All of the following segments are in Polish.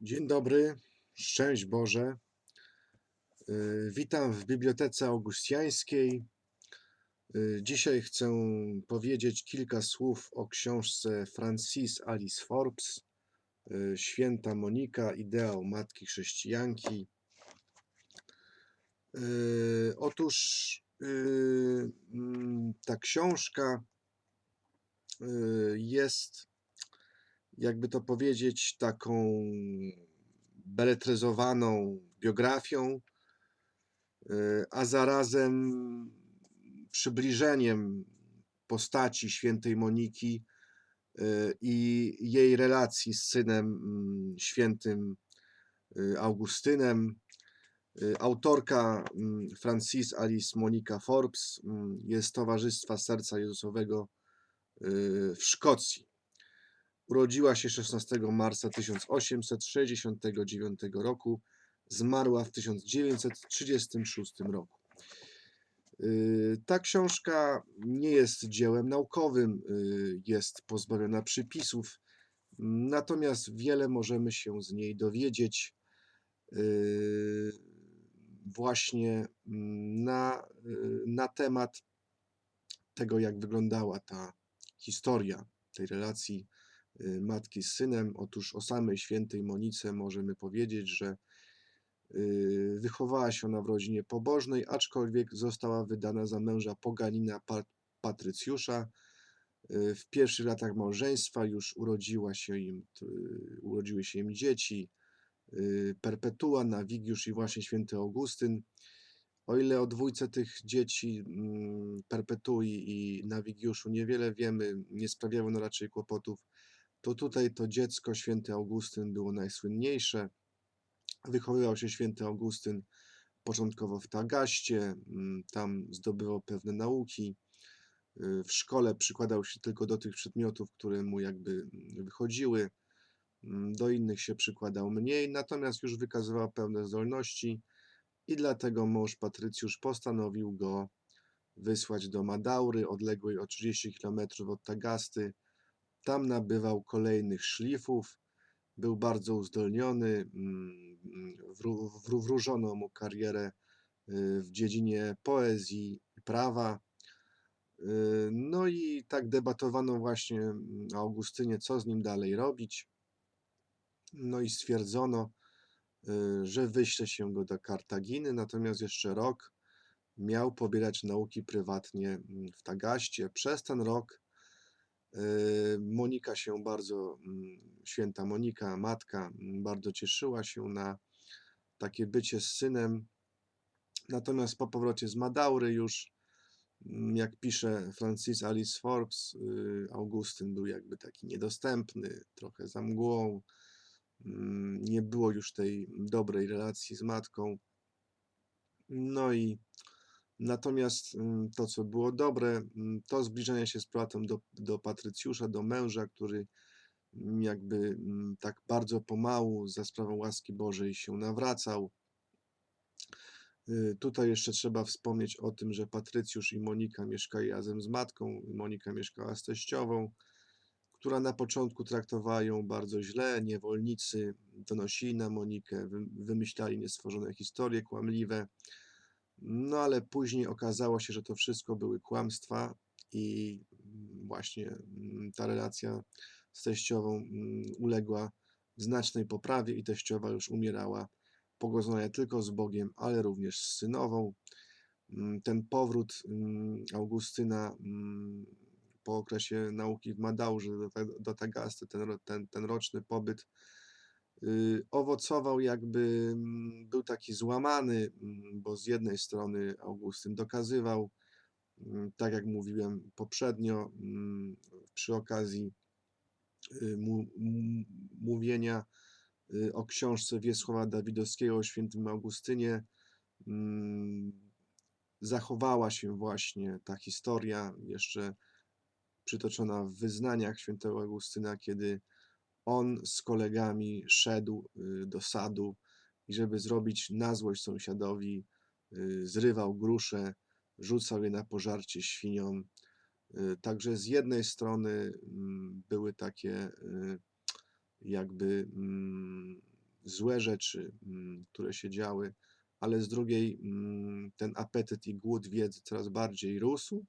Dzień dobry, szczęść Boże. Y, Witam w Bibliotece Augustiańskiej. Y, Dzisiaj chcę powiedzieć kilka słów o książce Francis Alice Forbes, y, Święta Monika, ideał Matki Chrześcijanki. Otóż mm, ta książka jest, jakby to powiedzieć, taką beletryzowaną biografią, y, a zarazem przybliżeniem postaci świętej Moniki y, i jej relacji z synem mm, świętym y, Augustynem. Autorka mm, Francis Alice Monika Forbes mm, jest Towarzystwa Serca Jezusowego w Szkocji. Urodziła się 16 marca 1869 roku, zmarła w 1936 roku. Y, Ta książka nie jest dziełem naukowym, y, jest pozbawiona przypisów, natomiast wiele możemy się z niej dowiedzieć y, właśnie mm, na, na temat tego, jak wyglądała ta historia tej relacji matki z synem. Otóż o samej świętej Monice możemy powiedzieć, że y, wychowała się ona w rodzinie pobożnej, aczkolwiek została wydana za męża poganina Pat- Patrycjusza. Y, W pierwszych latach małżeństwa już urodziła się im, urodziły się im dzieci, y, Perpetua, Nawigiusz i właśnie święty Augustyn. O ile o dwójce tych dzieci, mm, Perpetui i Nawigiuszu, niewiele wiemy, nie sprawiało ono raczej kłopotów, to tutaj to dziecko, święty Augustyn, było najsłynniejsze. Wychowywał się święty Augustyn początkowo w Tagaście, mm, tam zdobywał pewne nauki. Y, W szkole przykładał się tylko do tych przedmiotów, które mu jakby mm, wychodziły. Mm, Do innych się przykładał mniej, natomiast już wykazywał pewne zdolności i dlatego mąż Patrycjusz postanowił go wysłać do Madaury, odległej o 30 km od Tagasty. Tam nabywał kolejnych szlifów, był bardzo uzdolniony, mm, wró- wró- wróżono mu karierę y, w dziedzinie poezji i prawa. Y, No i tak debatowano właśnie mm, o Augustynie, co z nim dalej robić. No i stwierdzono, y, że wyśle się go do Kartaginy, natomiast jeszcze rok miał pobierać nauki prywatnie mm, w Tagaście. Przez ten rok Monika się bardzo, mm, święta Monika, matka, mm, bardzo cieszyła się na takie bycie z synem. Natomiast po powrocie z Madaury już, mm, jak pisze Francis Alice Forbes, y, Augustyn był jakby taki niedostępny, trochę za mgłą. Nie było już tej dobrej relacji z matką. No i natomiast mm, to, co było dobre, mm, to zbliżenie się z bratem do, do Patrycjusza, do męża, który mm, jakby tak bardzo pomału za sprawą łaski Bożej się nawracał. Y, Tutaj jeszcze trzeba wspomnieć o tym, że Patrycjusz i Monika mieszkali razem z matką. Monika mieszkała z teściową, która na początku traktowała ją bardzo źle. Niewolnicy donosili na Monikę, wy- wymyślali niestworzone historie kłamliwe. No ale później okazało się, że to wszystko były kłamstwa i mm, właśnie mm, ta relacja z teściową mm, uległa znacznej poprawie i teściowa już umierała pogodzona nie tylko z Bogiem, ale również z synową. Ten powrót Augustyna po okresie nauki w Madaurze do, Ta- do Tagasty, ten, ten, ten roczny pobyt, owocował jakby, mm, był taki złamany, mm, bo z jednej strony Augustyn dokazywał, mm, tak jak mówiłem poprzednio, przy okazji y, mówienia y, o książce Wiesława Dawidowskiego o świętym Augustynie, zachowała się właśnie ta historia, jeszcze przytoczona w wyznaniach świętego Augustyna, kiedy on z kolegami szedł y, do sadu i żeby zrobić na złość sąsiadowi, y, zrywał grusze, rzucał je na pożarcie świniom. Y, Także z jednej strony mm, były takie jakby mm, złe rzeczy, mm, które się działy, ale z drugiej ten apetyt i głód wiedzy coraz bardziej rósł.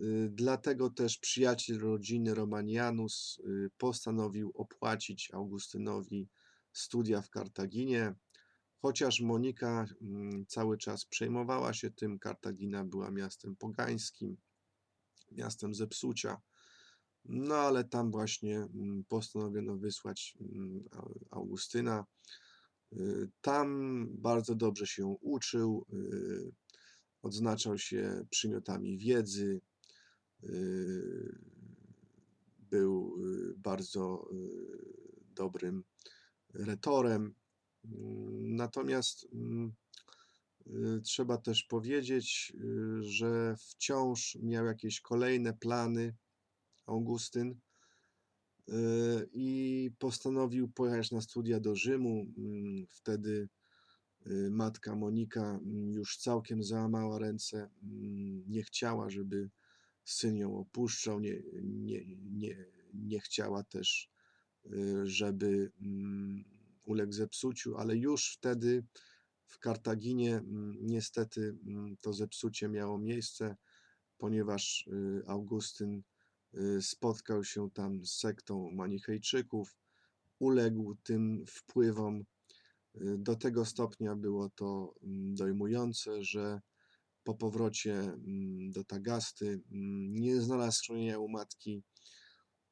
Y, Dlatego też przyjaciel rodziny Romanianus y, postanowił opłacić Augustynowi studia w Kartaginie. Chociaż Monika mm, cały czas przejmowała się tym, Kartagina była miastem pogańskim, miastem zepsucia. No ale tam właśnie mm, postanowiono wysłać mm, Au- Augustyna. Y, Tam bardzo dobrze się uczył, odznaczał się przymiotami wiedzy, był y, bardzo y, dobrym retorem. Natomiast y, trzeba też powiedzieć, y, że wciąż miał jakieś kolejne plany Augustyn y, i postanowił pojechać na studia do Rzymu. Wtedy y, matka Monika już całkiem załamała ręce, nie chciała, żeby syn ją opuszczał, nie, nie, nie, nie chciała też, y, żeby mm, uległ zepsuciu, ale już wtedy w Kartaginie mm, niestety mm, to zepsucie miało miejsce, ponieważ y, Augustyn y, spotkał się tam z sektą Manichejczyków, uległ tym wpływom. Do tego stopnia było to dojmujące, że po powrocie mm, do Tagasty mm, nie znalazł schronienia u matki,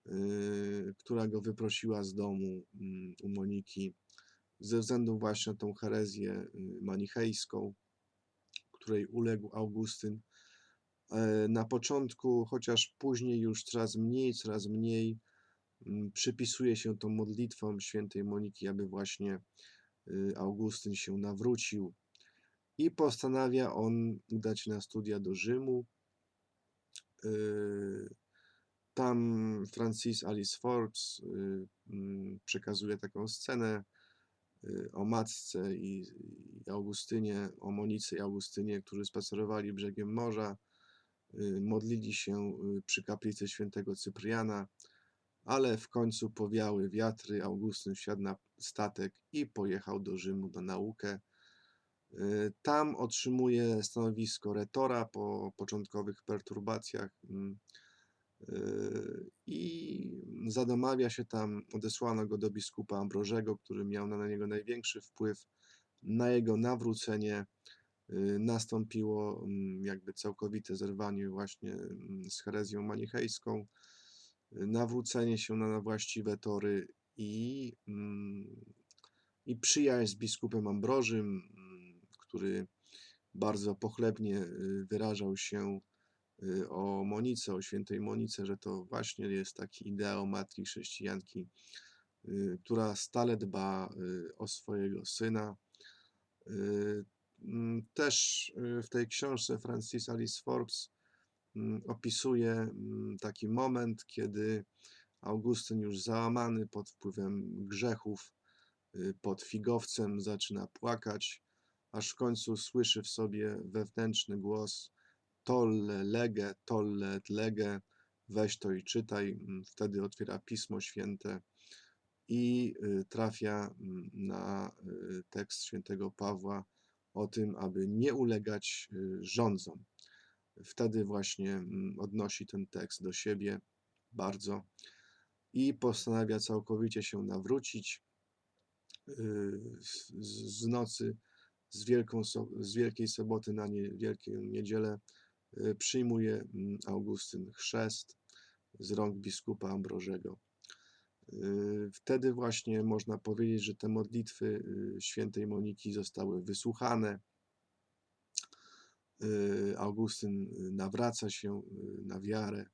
y, która go wyprosiła z domu mm, u Moniki ze względu właśnie na tą herezję y, manichejską, której uległ Augustyn. E, Na początku, chociaż później już coraz mniej, coraz mniej przypisuje się tą modlitwom świętej Moniki, aby właśnie Augustyn się nawrócił i postanawia on udać się na studia do Rzymu. Y, Tam Francis Alice Forbes y, mm, przekazuje taką scenę y, o matce i, Augustynie, o Monice i Augustynie, którzy spacerowali brzegiem morza, modlili się przy kaplicy świętego Cypriana, ale w końcu powiały wiatry, Augustyn wsiadł na statek i pojechał do Rzymu na naukę. Y, Tam otrzymuje stanowisko retora po początkowych perturbacjach mm, y, i zadomawia się tam, odesłano go do biskupa Ambrożego, który miał na niego największy wpływ. Na jego nawrócenie y, nastąpiło mm, jakby całkowite zerwanie właśnie mm, z herezją manichejską, nawrócenie się na właściwe tory i, i przyjaźń z biskupem Ambrożym, który bardzo pochlebnie y, wyrażał się y, o Monice, o świętej Monice, że to właśnie jest taki ideał matki chrześcijanki, y, która stale dba o swojego syna. Mm, Też w tej książce Francis Alice Forbes mm, opisuje mm, taki moment, kiedy Augustyn już załamany pod wpływem grzechów, pod figowcem zaczyna płakać, aż w końcu słyszy w sobie wewnętrzny głos tolle lege, tolle lege, weź to i czytaj. Mm, Wtedy otwiera Pismo Święte i y, trafia mm, na y, tekst świętego Pawła o tym, aby nie ulegać y, rządzom. Wtedy właśnie mm, odnosi ten tekst do siebie bardzo i postanawia całkowicie się nawrócić z nocy z, wielką, z Wielkiej Soboty na nie, Wielką Niedzielę y, przyjmuje mm, Augustyn chrzest z rąk biskupa Ambrożego. Y, Wtedy właśnie można powiedzieć, że te modlitwy y, świętej Moniki zostały wysłuchane. Augustyn nawraca się na wiarę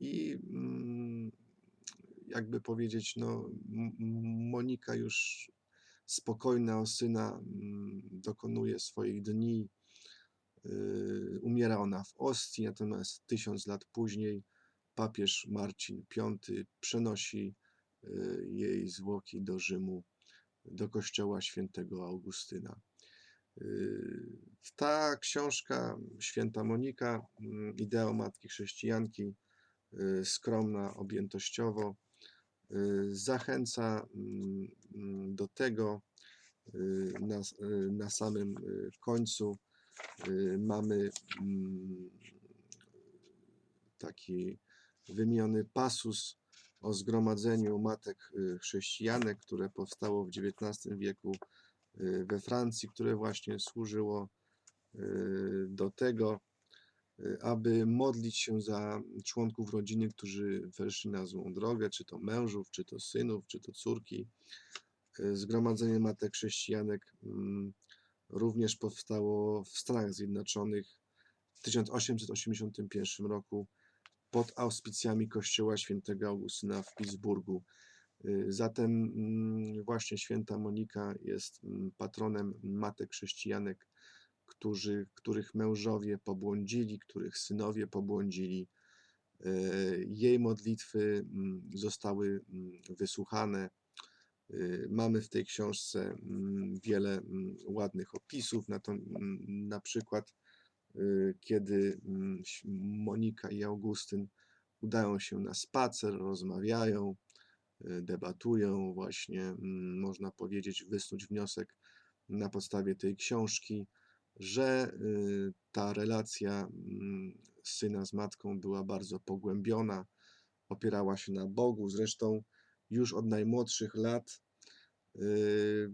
i mm, jakby powiedzieć, no, Monika już spokojna o syna mm, dokonuje swoich dni. Y, Umiera ona w Ostii, natomiast tysiąc lat później papież Marcin V przenosi y, jej zwłoki do Rzymu, do kościoła świętego Augustyna. Y, Ta książka, Święta Monika, mm, Ideo Matki Chrześcijanki, skromna objętościowo, zachęca mm, do tego y, na, y, na samym y, końcu y, mamy mm, taki wymieniony pasus o zgromadzeniu matek y, chrześcijanek, które powstało w XIX wieku y, we Francji, które właśnie służyło y, do tego, y, aby modlić się za członków rodziny, którzy weszli na złą drogę, czy to mężów, czy to synów, czy to córki. Y, Zgromadzenie Matek Chrześcijanek mm, również powstało w Stanach Zjednoczonych w 1881 roku pod auspicjami Kościoła Świętego Augustyna w Pittsburghu. Y, Zatem mm, właśnie święta Monika jest mm, patronem matek chrześcijanek, którzy, których mężowie pobłądzili, których synowie pobłądzili. Y, Jej modlitwy mm, zostały mm, wysłuchane. Y, Mamy w tej książce mm, wiele ładnych opisów, na, to, na przykład y, kiedy Monika i Augustyn udają się na spacer, rozmawiają, debatują, właśnie można powiedzieć, wysnuć wniosek na podstawie tej książki, że y, ta relacja mm, syna z matką była bardzo pogłębiona, opierała się na Bogu. Zresztą już od najmłodszych lat y,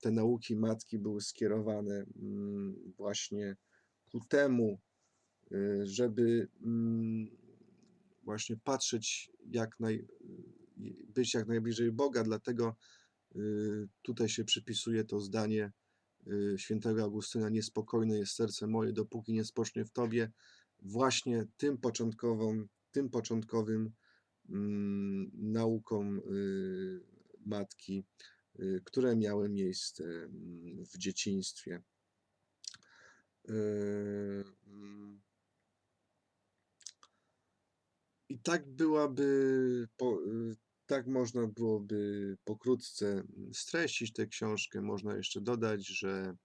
te nauki matki były skierowane mm, właśnie ku temu, y, żeby mm, właśnie patrzeć jak naj, być jak najbliżej Boga, dlatego tutaj się przypisuje to zdanie świętego Augustyna, niespokojne jest serce moje, dopóki nie spocznie w Tobie, właśnie tym początkowym, tym początkowym mm, naukom y, matki, y, które miały miejsce mm, w dzieciństwie. Y, mm, I tak byłaby, po, y, tak można byłoby pokrótce mm, streścić tę książkę. Można jeszcze dodać, że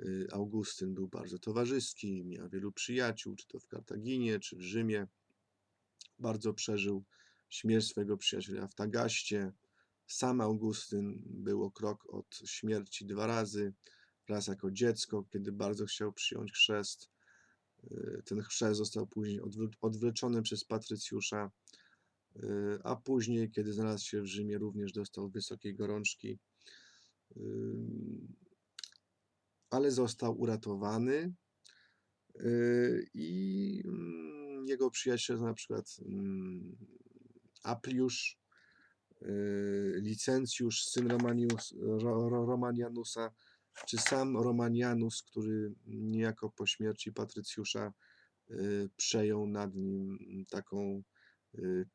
y, Augustyn był bardzo towarzyski, miał wielu przyjaciół, czy to w Kartaginie, czy w Rzymie. Bardzo przeżył śmierć swojego przyjaciela w Tagaście. Sam Augustyn był o krok od śmierci dwa razy. Raz jako dziecko, kiedy bardzo chciał przyjąć chrzest. Y, Ten chrzest został później odwleczony przez Patrycjusza, a później, kiedy znalazł się w Rzymie, również dostał wysokiej gorączki, y, ale został uratowany. y, I mm, jego przyjaciel, na przykład mm, Apliusz, y, Licencjusz, syn Romanius, Ro, Ro, Romanianusa, czy sam Romanianus, który niejako po śmierci Patrycjusza y, przejął nad nim taką y,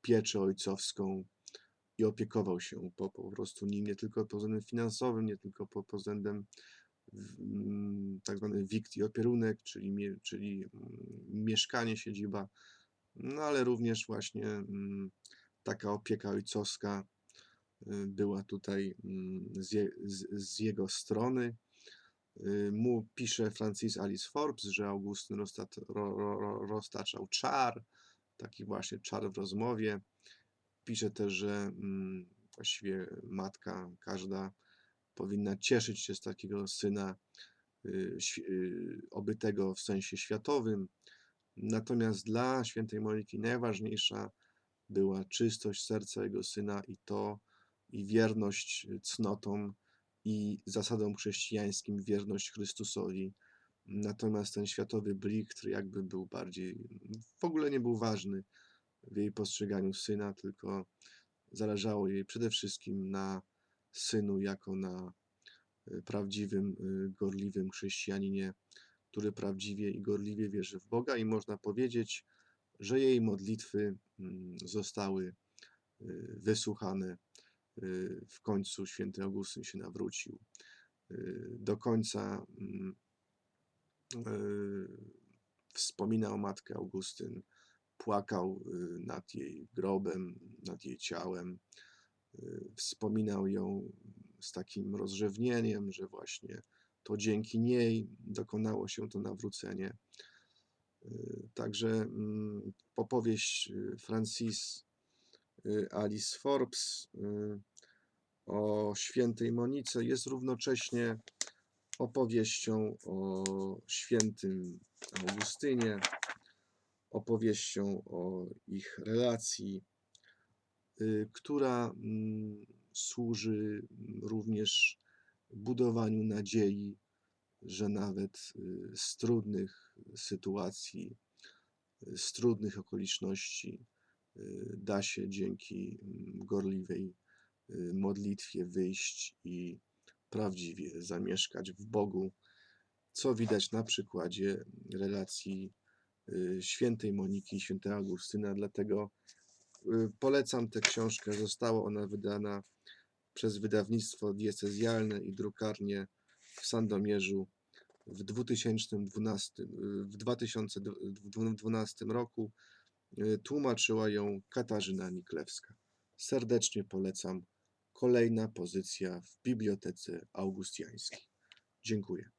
pieczę ojcowską i opiekował się po, po prostu nim, nie tylko pod względem finansowym, nie tylko pod względem mm, tak zwany wikt i opierunek, czyli, czyli mm, mieszkanie, siedziba, no ale również właśnie mm, taka opieka ojcowska y, była tutaj z, je, z, z jego strony. Y, Mu pisze Francis Alice Forbes, że Augustyn roztaczał czar, taki właśnie czar w rozmowie. Pisze też, że mm, właściwie matka każda powinna cieszyć się z takiego syna y, y, obytego w sensie światowym. Natomiast dla świętej Moniki najważniejsza była czystość serca jego syna i to, i wierność cnotom i zasadom chrześcijańskim, wierność Chrystusowi. Natomiast ten światowy blichtr jakby był bardziej, w ogóle nie był ważny w jej postrzeganiu syna, tylko zależało jej przede wszystkim na synu jako na y, prawdziwym, y, gorliwym chrześcijaninie, który prawdziwie i gorliwie wierzy w Boga i można powiedzieć, że jej modlitwy mm, zostały y, wysłuchane. W końcu święty Augustyn się nawrócił. Do końca mm, y, wspominał matkę Augustyn, płakał y, nad jej grobem, nad jej ciałem. Y, Wspominał ją z takim rozrzewnieniem, że właśnie to dzięki niej dokonało się to nawrócenie. Także mm, opowieść Francis Alice Forbes o świętej Monice jest równocześnie opowieścią o świętym Augustynie, opowieścią o ich relacji, y, która mm, służy również budowaniu nadziei, że nawet y, z trudnych sytuacji, y, z trudnych okoliczności da się dzięki gorliwej modlitwie wyjść i prawdziwie zamieszkać w Bogu, co widać na przykładzie relacji y, świętej Moniki i świętego Augustyna. Dlatego y, polecam tę książkę. Została ona wydana przez wydawnictwo diecezjalne i drukarnię w Sandomierzu w 2012, y, w 2012 roku. Tłumaczyła ją Katarzyna Niklewska. Serdecznie polecam. Kolejna pozycja w Bibliotece Augustiańskiej. Dziękuję.